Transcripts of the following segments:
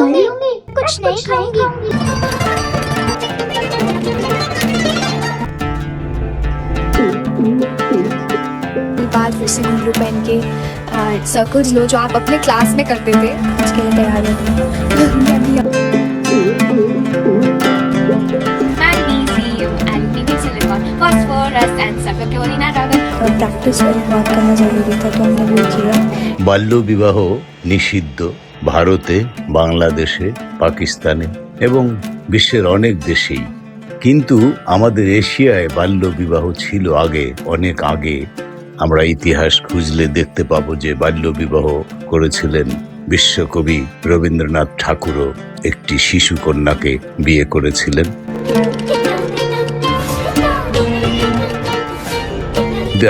लूँगी। कुछ नहीं खाऊँगी। बार फिर से घुंघरू पहन के सर्कल्स लो जो आप अपने क्लास में करते थे। उसके लिए तैयार हो। प्रैक्टिस करना ज़रूरी था तो हमने वो किया बाल्य विवाह निषिद्ध। ভারতে, বাংলাদেশে, পাকিস্তানে এবং বিশ্বের অনেক দেশেই। কিন্তু আমাদের এশিয়ায় বাল্যবিবাহ ছিল আগে, অনেক আগে। আমরা ইতিহাস খুঁজলে দেখতে পাবো যে বাল্যবিবাহ করেছিলেন বিশ্বকবি রবীন্দ্রনাথ ঠাকুরও একটি শিশু কন্যাকে বিয়ে করেছিলেন।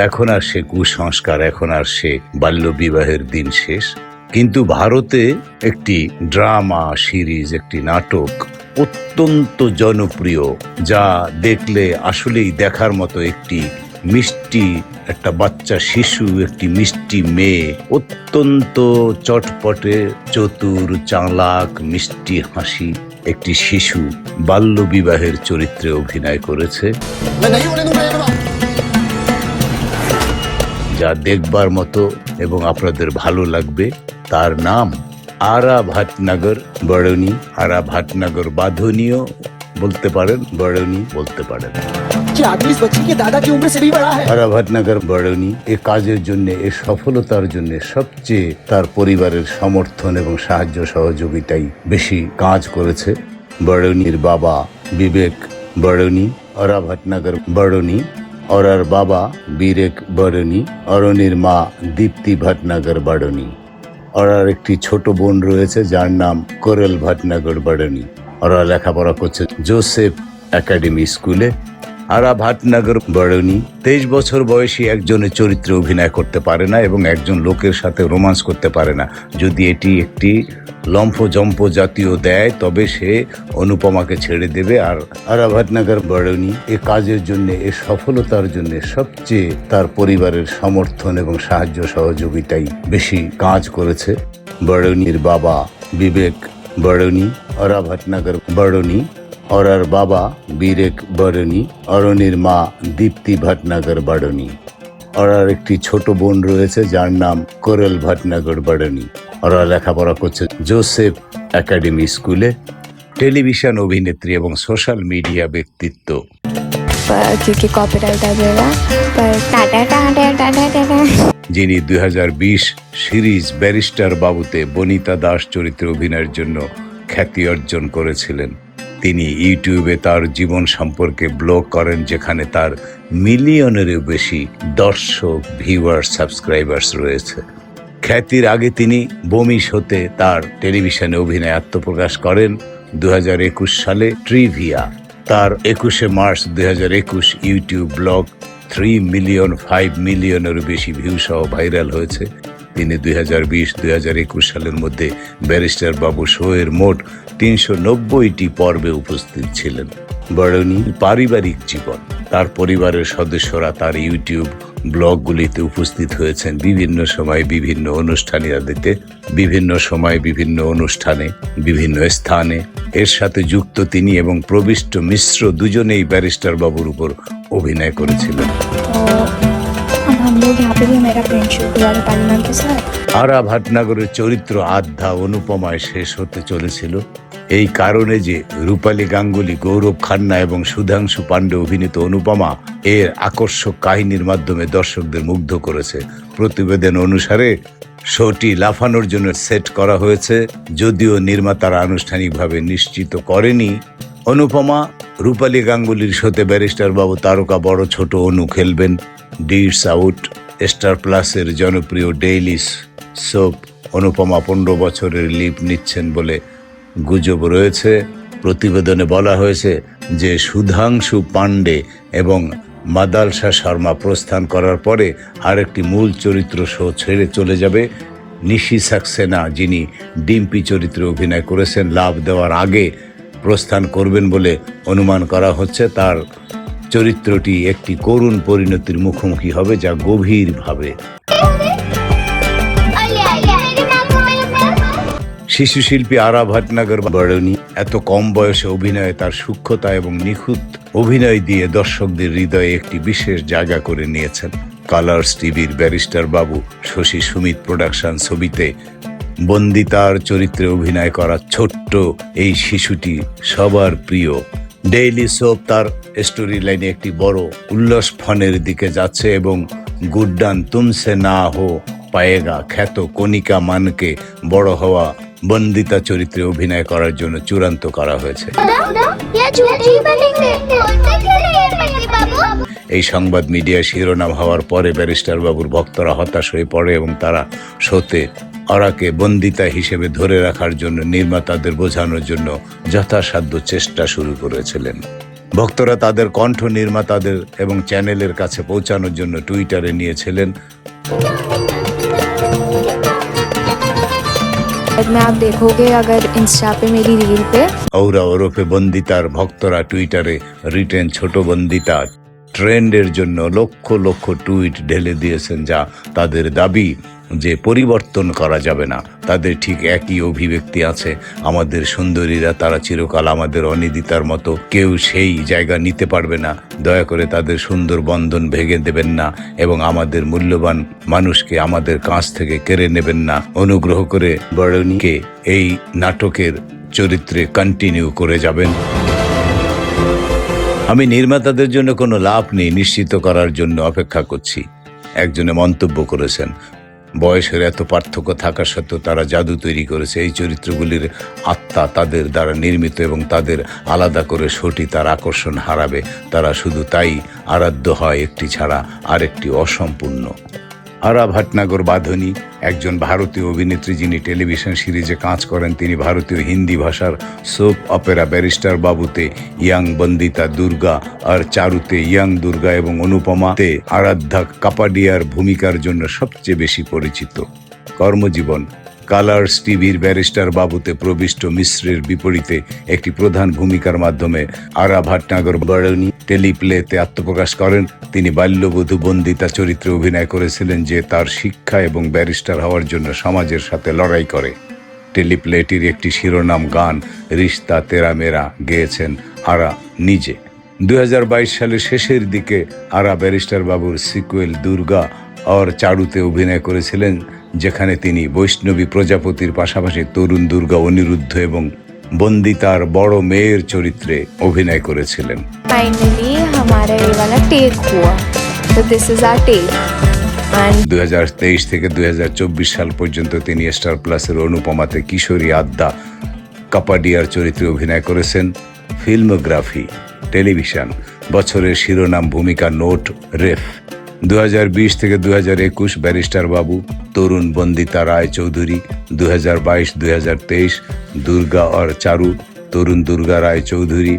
এখন আর সে কুসংস্কার, এখন আর সে বাল্য বিবাহের দিন শেষ। কিন্তু ভারতে একটি ড্রামা সিরিজ, একটি নাটক অত্যন্ত জনপ্রিয়, যা দেখলে আসলেই দেখার মতো একটি মিষ্টি, একটা বাচ্চা শিশু, একটি মিষ্টি মেয়ে, অত্যন্ত চটপটে, চতুর, চালাক, মিষ্টি হাসি একটি শিশু বাল্য বিবাহের চরিত্রে অভিনয় করেছে। যা দেখবার মতো এবং আপনাদের ভালো লাগবে তার নাম আরা ভাটনগর বড়নি আরা ভাটনগর বাঁধনীয় বলতে পারেন বড়নি বলতে পারেন। আরা ভাটনগর বড়নি এ কাজের জন্য এ সফলতার জন্য সবচেয়ে তার পরিবারের সমর্থন এবং সাহায্য সহযোগিতাই বেশি কাজ করেছে। বড়নির বাবা বিবেক বড়নি আরা ভাটনগর বড়নি অরার বাবা বীরেক বরণি, অরণির মা দীপ্তি ভাটনাগর বাড়নি অরার একটি ছোট বোন রয়েছে যার নাম কোরেল ভাটনাগর বাড়নি ওরা লেখাপড়া করছে জোসেফ একাডেমি স্কুলে। আরা ভাটনগর বড়নি। তেইশ বছর বয়সী একজনের চরিত্রে অভিনয় করতে পারে না এবং একজন লোকের সাথে রোমান্স করতে পারে না। যদি এটি একটি লম্ফ জম্প জাতীয় দেয়, তবে সে অনুপমাকে ছেড়ে দেবে। আর আরা ভাটনগর বড়নি এ কাজের জন্য, এ সফলতার জন্য সবচেয়ে তার পরিবারের সমর্থন এবং সাহায্য সহযোগিতাই বেশি কাজ করেছে। বড়নির বাবা বিবেক বড়নি অরা ভাটনগর বড়নি অরার বাবা বীরেক বড়নি অরণির মা দীপ্তি ভাটনগর বড়নি অরার একটি ছোট বোন রয়েছে যার নাম কোরেল ভাটনগর বড়নি ওরা লেখাপড়া করছে জোসেফ একাডেমি স্কুলে টেলিভিশন অভিনেত্রী এবং সোশ্যাল মিডিয়া ব্যক্তিত্ব पर क्योंकि कॉपीराइट आ जाएगा पर टाटा टाटा टाटा टाटा যিনি দুই সিরিজ ব্যারিস্টার বাবুতে বনিতা দাস চরিত্রে অভিনয়ের জন্য খ্যাতি অর্জন করেছিলেন তিনি ইউটিউবে তার জীবন সম্পর্কে ব্লগ করেন যেখানে তার মিলিয়নেরও বেশি দর্শক ভিউয়ার সাবস্ক্রাইবার্স রয়েছে। খ্যাতির আগে তিনি বমি শোতে তার টেলিভিশনে অভিনয়ে আত্মপ্রকাশ করেন দু হাজার একুশ সালে ট্রিভিয়া। তার একুশে মার্চ দুই হাজার একুশ YouTube blog three million five মিলিয়নেরও বেশি ভিউ সহ ভাইরাল হয়েছে। তিনি দুই হাজার বিশ, দুই হাজার একুশ সালের মধ্যে ব্যারিস্টার বাবু শোয়ের মোট তিনশো নব্বইটি পর্বে উপস্থিত ছিলেন। বরণীর পারিবারিক জীবন। তার পরিবারের সদস্যরা তার ইউটিউব ব্লগগুলিতে উপস্থিত হয়েছেন। বিভিন্ন সময় বিভিন্ন অনুষ্ঠানে আদিতে বিভিন্ন সময় বিভিন্ন অনুষ্ঠানে, বিভিন্ন স্থানে। এর সাথে যুক্ত তিনি এবং প্রবিষ্ট মিশ্র দুজনেই ব্যারিস্টার বাবুর উপর অভিনয় করেছিলেন। लोग यहाँ पे भी मेरा फ्रेंडशिप हुआ था पाली मैम के साथ আরা ভাটনগরের চরিত্র আধ্যা অনুপমায় শেষ হতে চলেছিল এই কারণে যে রূপালী গাঙ্গুলি গৌরব খান্না এবং সুধাংশু পাণ্ডে অভিনীত অনুপমা এর আকর্ষক কাহিনীর মাধ্যমে দর্শকদের মুগ্ধ করেছে প্রতিবেদন অনুসারে শোটি লাফানোর জন্য সেট করা হয়েছে যদিও নির্মাতারা আনুষ্ঠানিকভাবে নিশ্চিত করেনি অনুপমা রূপালী গাঙ্গুলির শোতে ব্যারিস্টার বাবু তারকা বড় ছোট অনু খেলবেন ডিটস আউট স্টার প্লাসের জনপ্রিয় ডেইলি সোপ অনুপমা পনেরো বছরের লিপ নিচ্ছেন বলে গুজব রয়েছে। প্রতিবেদনে বলা হয়েছে যে সুধাংশু পাণ্ডে এবং মাদালসা শর্মা প্রস্থান করার পরে আরেকটি মূল চরিত্র শো ছেড়ে চলে যাবে। নিশি সাক্সেনা, যিনি ডিম্পি চরিত্রে অভিনয় করেছেন, লাভ দেওয়ার আগে প্রস্থান করবেন বলে অনুমান করা হচ্ছে। তার চরিত্রটি একটি করুণ পরিণতির মুখোমুখি হবে যা গভীরভাবে। শিশু শিল্পী আরা ভটনাগর বরণী, এত কম বয়সে অভিনয়ে তার সূক্ষ্মতা এবং নিখুঁত অভিনয় দিয়ে দর্শকদের হৃদয়ে একটি বিশেষ জায়গা করে নিয়েছেন। কালার্স টিভির ব্যারিস্টার বাবু শশী সুমিত প্রোডাকশন ছবিতে বন্দিতার চরিত্রে অভিনয় করা ছোট্ট এই শিশুটি সবার প্রিয়। ডেইলি সোপ তার স্টোরি লাইনে একটি বড় উল্লাস ফনের দিকে যাচ্ছে এবং গুড্ডান তুমসে না হো পায়েগা খ্যাত কণিকা মানকে বড় হওয়া বন্দিতা চরিত্রে অভিনয় করার জন্য চূড়ান্ত করা হয়েছে। এই সংবাদ মিডিয়া শিরোনাম হওয়ার পরে ব্যারিস্টার বাবুর ভক্তরা হতাশ হয়ে পড়ে এবং তারা শোতে অরাকে বন্দিতা হিসেবে ধরে রাখার জন্য নির্মাতাদের বোঝানোর জন্য যথাসাধ্য চেষ্টা শুরু করেছিলেন ভক্তরা তাদের কণ্ঠ নির্মাতাদের এবং চ্যানেলের কাছে পৌঁছানোর জন্য টুইটারে নিয়েছিলেন बाद में आप देखोगे अगर इंस्टा पे मेरी रील पे ঔরা ওরফে বন্দিতার ভক্তরা টুইটারে রিটেন ছোট বন্দিতা ট্রেন্ডের জন্য লক্ষ লক্ষ টুইট ঢেলে দিয়েছেন যা তাদের দাবি যে পরিবর্তন করা যাবে না। তাদের ঠিক একই অভিব্যক্তি আছে। আমাদের সুন্দরীরা, তারা চিরকাল আমাদের অনিদিতার মতো কেউ সেই জায়গা নিতে পারবে না। দয়া করে তাদের সুন্দর বন্ধন ভেঙে দেবেন না এবং আমাদের মূল্যবান মানুষকে আমাদের কাছ থেকে কেড়ে নেবেন না। অনুগ্রহ করে বরণীকে এই নাটকের চরিত্রে কন্টিনিউ করে যাবেন। আমি নির্মাতাদের জন্য কোনো লাভ নেই নিশ্চিত করার জন্য অপেক্ষা করছি। একজনে মন্তব্য করেছেন, বয়সের এত পার্থক্য থাকা সত্ত্বেও তারা জাদু তৈরি করেছে। এই চরিত্রগুলির আত্মা তাদের দ্বারা নির্মিত এবং তাদের আলাদা করে সটি তার আকর্ষণ হারাবে। তারা শুধু তাই আরাধ্য হয়, একটি ছাড়া আরেকটি অসম্পূর্ণ। আরা ভাটনাগর বাঁধনি, একজন ভারতীয় অভিনেত্রী যিনি টেলিভিশন সিরিজে কাজ করেন, তিনি ভারতীয় হিন্দি ভাষার সোপ অপেরা ব্যারিস্টার বাবুতে ইয়াং বন্দিতা দুর্গা আর চারুতে ইয়াং দুর্গা এবং অনুপমাতে আরাধ্যা কাপাডিয়ার ভূমিকার জন্য সবচেয়ে বেশি পরিচিত। কর্মজীবন কালার্স টিভির ব্যারিস্টার বাবুতে প্রবিষ্ট মিশ্রের বিপরীতে একটি প্রধান ভূমিকার মাধ্যমে আরা ভাটনাগর বরণী টেলিপ্লেতে আত্মপ্রকাশ করেন। তিনি বাল্যবধূ বন্দিতা চরিত্রে অভিনয় করেছিলেন যে তার শিক্ষা এবং ব্যারিস্টার হওয়ার জন্য সমাজের সাথে লড়াই করে। টেলিপ্লেটির একটি শিরোনাম গান রিস্তা তেরা মেরা গেয়েছেন আরা নিজে। দুই হাজার বাইশ সালের শেষের দিকে আরা ব্যারিস্টার বাবুর সিকুয়েল দুর্গা আর চারুতে অভিনয় করেছিলেন যেখানে তিনি বৈষ্ণবী প্রজাপতির পাশাপাশি তরুণ দুর্গা অনিরুদ্ধ এবং বন্দিতার বড় মেয়ের চরিত্রে অভিনয় করেছিলেন। দু হাজার তেইশ থেকে দু হাজার চব্বিশ সাল পর্যন্ত তিনি স্টার প্লাসের অনুপমাতে কিশোরী আদ্যা কাপাডিয়ার চরিত্রে অভিনয় করেছেন। ফিল্মোগ্রাফি টেলিভিশন বছরের শিরোনাম ভূমিকা নোট রেফ দু হাজার বিশ থেকে দু হাজার একুশ ব্যারিস্টার বাবু, তরুণ বন্দিতা রায় চৌধুরী দু হাজার বাইশ দু দুর্গা অর চারু, তরুণ দুর্গা রায় চৌধুরী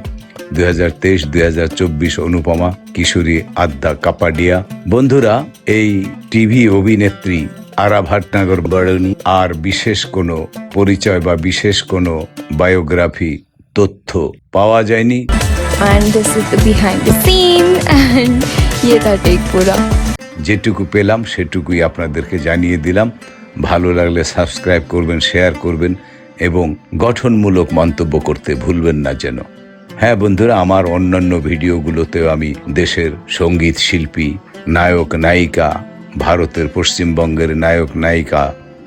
দু হাজার তেইশ অনুপমা, কিশোরী আদ্যা কাপাডিয়া। বন্ধুরা, এই টিভি অভিনেত্রী আরা ভাটনাগর বড়নি আর বিশেষ কোনো পরিচয় বা বিশেষ কোনো বায়োগ্রাফি তথ্য পাওয়া যায়নি। And this is the behind the scene. And ये था टेक पूरा যেটুকু পেলাম সেটুকুই আপনাদেরকে জানিয়ে দিলাম ভালো লাগলে সাবস্ক্রাইব করবেন শেয়ার করবেন এবং গঠনমূলক মন্তব্য করতে ভুলবেন না যেন হ্যাঁ বন্ধুরা আমার অন্যান্য ভিডিওগুলোতেও আমি দেশের সঙ্গীত শিল্পী নায়ক নায়িকা ভারতের পশ্চিমবঙ্গের নায়ক নায়িকা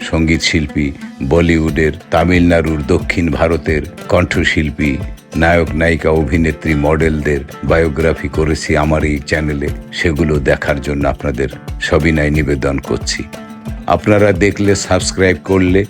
সঙ্গীত শিল্পী বলিউডের তামিলনাড়ুর দক্ষিণ ভারতের কণ্ঠশিল্পী নায়ক, নায়িকা, অভিনেত্রী, মডেলদের বায়োগ্রাফি করেছি আমার এই চ্যানেলে। সেগুলো দেখার জন্য আপনাদের সবিনয় নিবেদন করছি। আপনারা দেখলে, সাবস্ক্রাইব করলে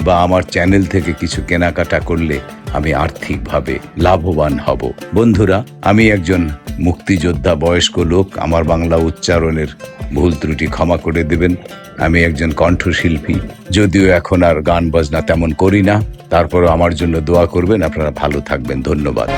বা আমার চ্যানেল থেকে কিছু কেনাকাটা করলে আমি আর্থিকভাবে লাভবান হব। বন্ধুরা, আমি একজন মুক্তিযোদ্ধা বয়স্ক লোক। আমার বাংলা উচ্চারণের ভুল ত্রুটি ক্ষমা করে দেবেন। আমি একজন কণ্ঠশিল্পী। যদিও এখন আর গান বাজনা তেমন করি না। তারপরও আমার জন্য দোয়া করবেন। আপনারা ভালো থাকবেন। ধন্যবাদ।